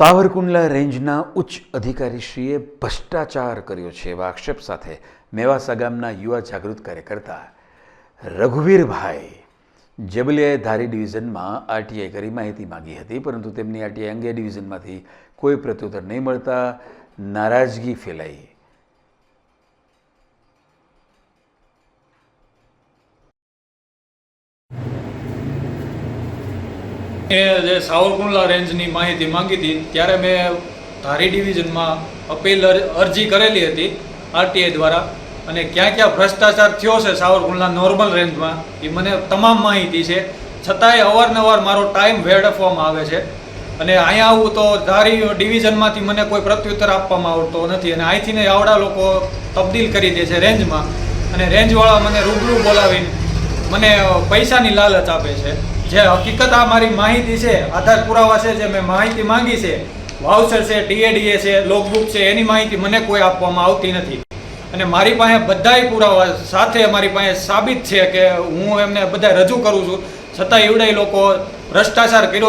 સાવરકુંડલા રેન્જના ઉચ્ચ અધિકારીશ્રીએ ભ્રષ્ટાચાર કર્યો છે એવા આક્ષેપ સાથે મેવાસા ગામના યુવા જાગૃત કાર્યકર્તા રઘુવીરભાઈ જબલિયાએ ધારી ડિવિઝનમાં આરટીઆઈ કરી માહિતી માંગી હતી, પરંતુ તેમની આરટીઆઈ અંગે ડિવિઝનમાંથી કોઈ પ્રત્યુત્તર નહીં મળતા નારાજગી ફેલાઈ. એ જે સાવરકુંડલા રેન્જની માહિતી માંગી હતી, ત્યારે મેં ધારી ડિવિઝનમાં અપીલ અર- અરજી કરેલી હતી, આરટીઆઈ દ્વારા. અને ક્યાં ક્યાં ભ્રષ્ટાચાર થયો છે સાવરકુંડલા નોર્મલ રેન્જમાં, એ મને તમામ માહિતી છે. છતાંય અવારનવાર મારો ટાઈમ વેડફવામાં આવે છે. અને અહીંયા આવું તો ધારી ડિવિઝનમાંથી મને કોઈ પ્રત્યુત્તર આપવામાં આવતો નથી. અને અહીંથી ને આવડા લોકો તબદીલ કરી દે છે રેન્જમાં. અને રેન્જવાળા મને રૂબરૂ બોલાવીને મને પૈસાની લાલચ આપે છે. જે હકીકત આ મારી માહિતી છે, આધાર પુરાવા છે જે મેં માહિતી માંગી છે વાઉચર છે ટીએડીએ છે લોકબુક છે, એની માહિતી મને કોઈ આપવામાં આવતી નથી. અને મારી પાસે બધાય પુરાવા સાથે મારી પાસે સાબિત છે કે હું એમને બધા રજૂ કરું છું. છતાં એવડાય લોકો ભ્રષ્ટાચાર કર્યો